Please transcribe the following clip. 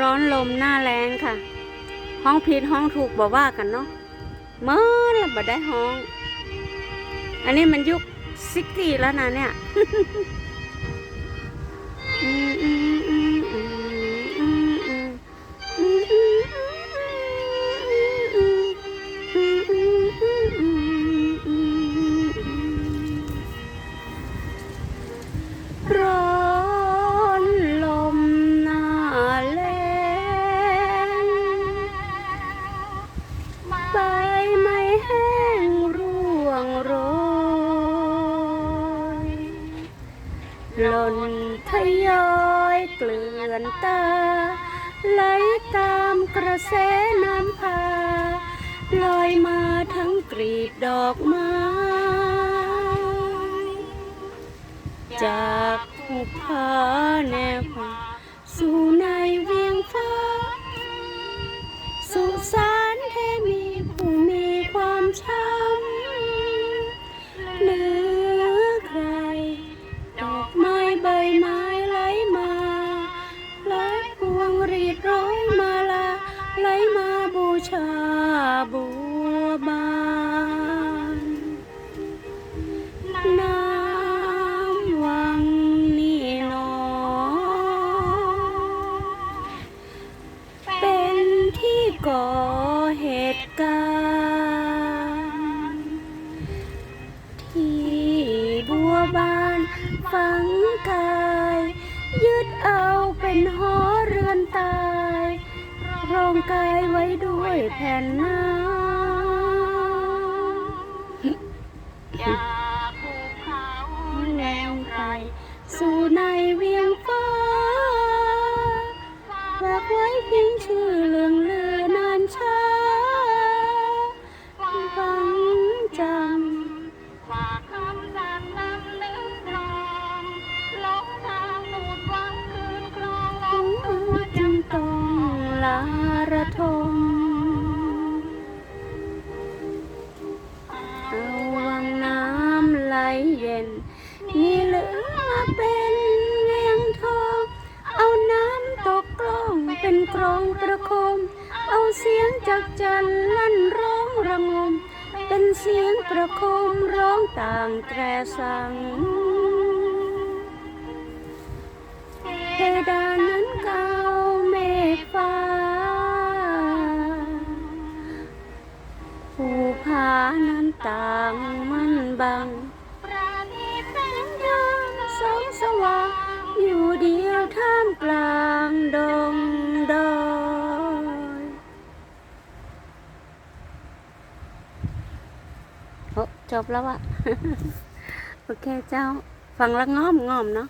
ร้อนลมหน้าแรงค่ะ ห้องผิดห้องถูกบอกว่ากันเนาะเมื่อละบ่ได้ห้อง อันนี้มันยุคซิกกี้แล้วนะเนี่ย หล่นทยอยเกลื่อนตา ไหลตามกระแสน้ำพาลอยมาทั้งกรีบดอกไม้ จากภูผาแนวผาสู่ในเวียงฟ้าสุสา ชาบัวบานน้ำวังนี่นอเป็นที่ก่อเหตุการณ์ที่บัวบานฝังกาย ยึดเอาเป็นหอเรือนตาย รองกายไว้ด้วยแผ่นน้ำจาภูเขาแนวไกลสู่ในเวียงฟ้าฝากไว้เพียงชื่อเลย ระทมเอาวังน้ำไหลเย็น นี่เหลือเป็นเงียงทอง เอาน้ำตกกลองเป็นกรองประคม เอาเสียงจากจันลั่นร้องระงม เป็นเสียงประคมร้องต่างแตรสังเพดา นั้นต่างมันบังปราณีแสงยามสองสว่างอยู่เดียวท่ามกลางดงดอยโอ้จบแล้วอะโอเคเจ้า ฟังแล้วง้อมง้อมเนาะ